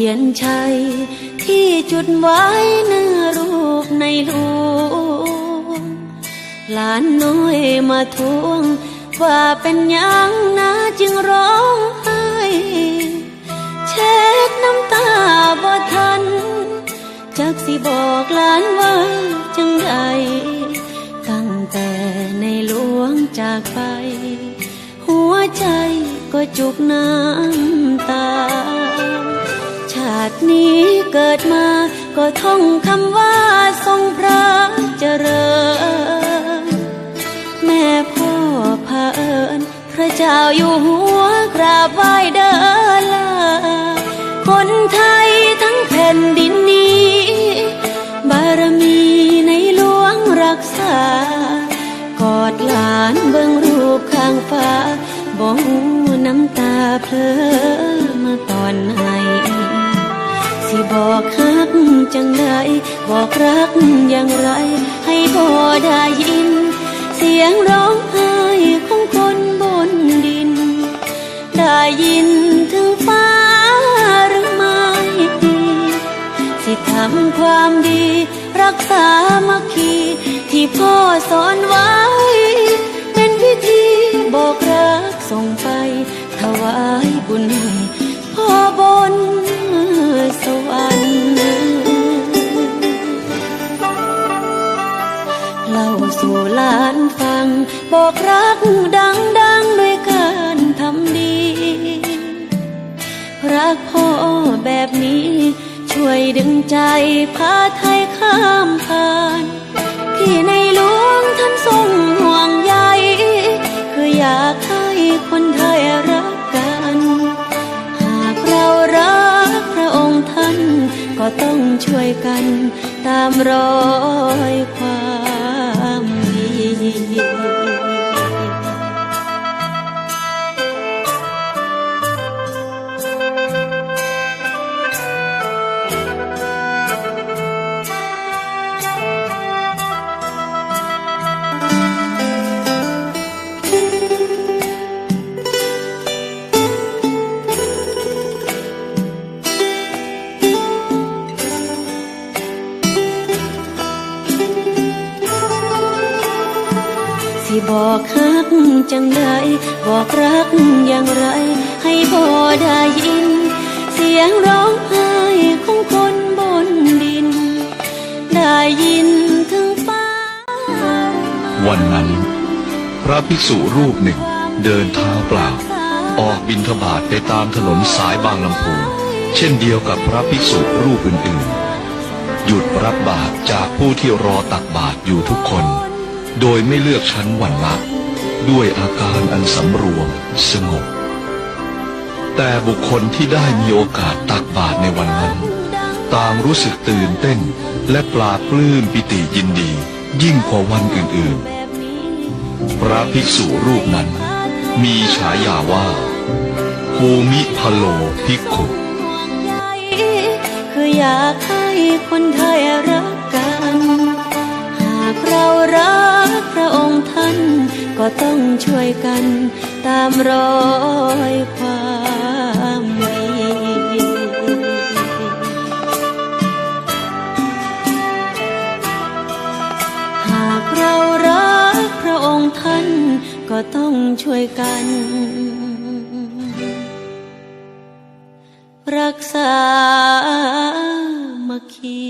เบิ่งเทียนชัย ที่จุดไว้เนื้อรูปในหลวงหลานน้อยมาทวง ว่าเป็นยังนะจึงร้องไห้เช็ดน้ำตาบ่ทัน จักสิบอกหลานว่าจังใดตั้งแต่ในหลวงจากไป หัวใจก็จุกน้ำตาาตินี้เกิดมาก็ท่องคำว่าทรงพระเจริญ แม่พ่อพาเอิญพระเจ้าอยู่หัวกราบไหว้เดินลาคนไทยทั้งแผ่นดินนี้ บารมีในหลวงรักษา กอดหลานเบิ่งรูปข้างฟ้าบ่หูน้ำตาเพล บอกฮักจังใดบอกรักอย่างไร ให้พ่อได้ยิน เสียงร้องไห้ของคนบนดิน ได้ยินถึงฟ้าหรือไม่สิทำความดี รักษามัคคีที่พ่อสอนไว้ เป็นพิธีบอกรักส่งไปถวายบุญให้พ่อบน เล่าสู่ลานฟัง บอกรักดังๆด้วยการทำดี รักพ่อแบบนี้ ช่วยดึงใจพาไทยข้ามผ่านที่ในหลวงท่านทรงห่วงใยคืออยากให้คนไทยรักกัน หากเรารักพระองค์ท่านก็ต้องช่วยกันตามรอย สิบอกฮักจังใดบอกรักอย่างไร ให้พอได้ยิน เสียงร้องไห้ของคนบนดิน ได้ยินถึงฟ้า วันนั้น พระภิกษุรูปหนึ่งเดินเท้าเปล่า ออกบินทบาทไปตามถนนสายบางลำพูเช่นเดียวกับพระภิกษุรูปอื่นๆ หยุดรับบาตรจากผู้ที่รอตักบาตรอยู่ทุกคน โดยไม่เลือกชั้นวันละ ด้วยอาการอันสำรวมสงบ แต่บุคคลที่ได้มีโอกาสตักบาตรในวันนั้น ต่างรู้สึกตื่นเต้นและปลาปลื้มปิติยินดี ยิ่งกว่าวันอื่นๆ พระภิกษุรูปนั้น มีฉายาว่า ภูมิพโลภิกขุคืออยากให้คนไทยรักกัน หากเรารัก องค์ท่าน ก็ต้องช่วยกันตามรอยความดีหากเรารักพระองค์ท่าน ก็ต้องช่วยกัน รักษามัคคี